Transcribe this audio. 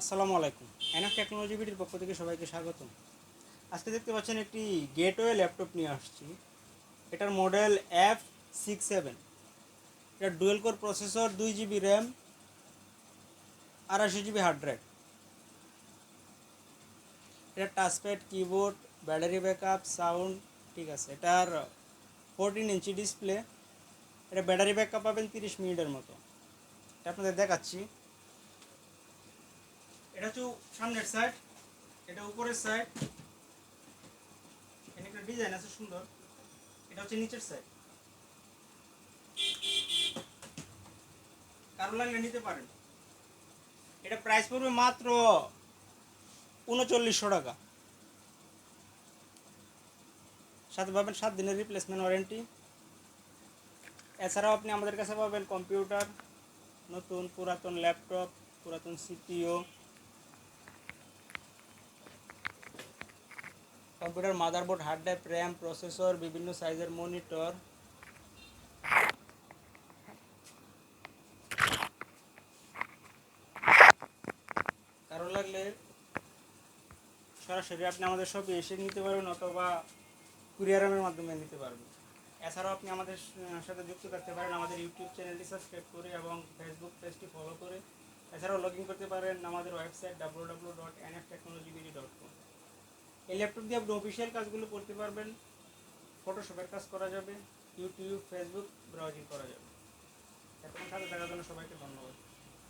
আসসালামু আলাইকুম। NF technology বিটির পক্ষ থেকে সবাইকে স্বাগতম। আজকে দেখতে পাচ্ছেন একটি গেটওয়ে ল্যাপটপ নিয়ে আসছি। এটার মডেল এফ সিক্স সেভেন এটা ডুয়েল কোর প্রসেসর দুই জিবি র্যাম আড়াইশো জিবি হার্ড ড্রাইভ এটা touchpad keyboard battery backup sound ঠিক আছে। এটার ফোরটিন ইঞ্চি ডিসপ্লে এটা ব্যাটারি ব্যাকআপ পাবেন তিরিশ মিনিটের মতো। এটা আপনাদের দেখাচ্ছি। এটা হচ্ছে সামনের সাইড এটা উপরের সাইড এখানে একটা ডিজাইন আছে সুন্দর। এটা হচ্ছে নিচের সাইড কারও লাগলে নিতে পারেন। এটা প্রাইস পড়বে মাত্র উনচল্লিশশো টাকা। সাথে পাবেন সাত দিনের রিপ্লেসমেন্ট ওয়ারেন্টি এছাড়াও আপনি আমাদের কাছে পাবেন কম্পিউটার নতুন পুরাতন ল্যাপটপ পুরাতন CPU computer, motherboard, hard drive, RAM, processor, বিভিন্ন সাইজের মনিটর। লাগলে সরাসরি আপনি আমাদের শপে এসে নিতে পারবেন অথবা কুরিয়ারের মাধ্যমে নিতে পারবেন। এছাড়াও আপনি আমাদের সাথে যুক্ত থাকতে পারেন, আমাদের ইউটিউব চ্যানেলটি সাবস্ক্রাইব করে এবং ফেসবুক পেজটি ফলো করে। এছাড়াও লগ ইন করতে পারেন আমাদের website W W dot N F technology dot com এই ল্যাপটপ দিয়ে আপনি অফিসিয়াল কাজগুলো করতে পারবেন। ফটোশপের কাজ করা যাবে ইউটিউব ফেসবুক ব্রাউজিং করা যাবে। এখন সাথে থাকার জন্য সবাইকে ধন্যবাদ।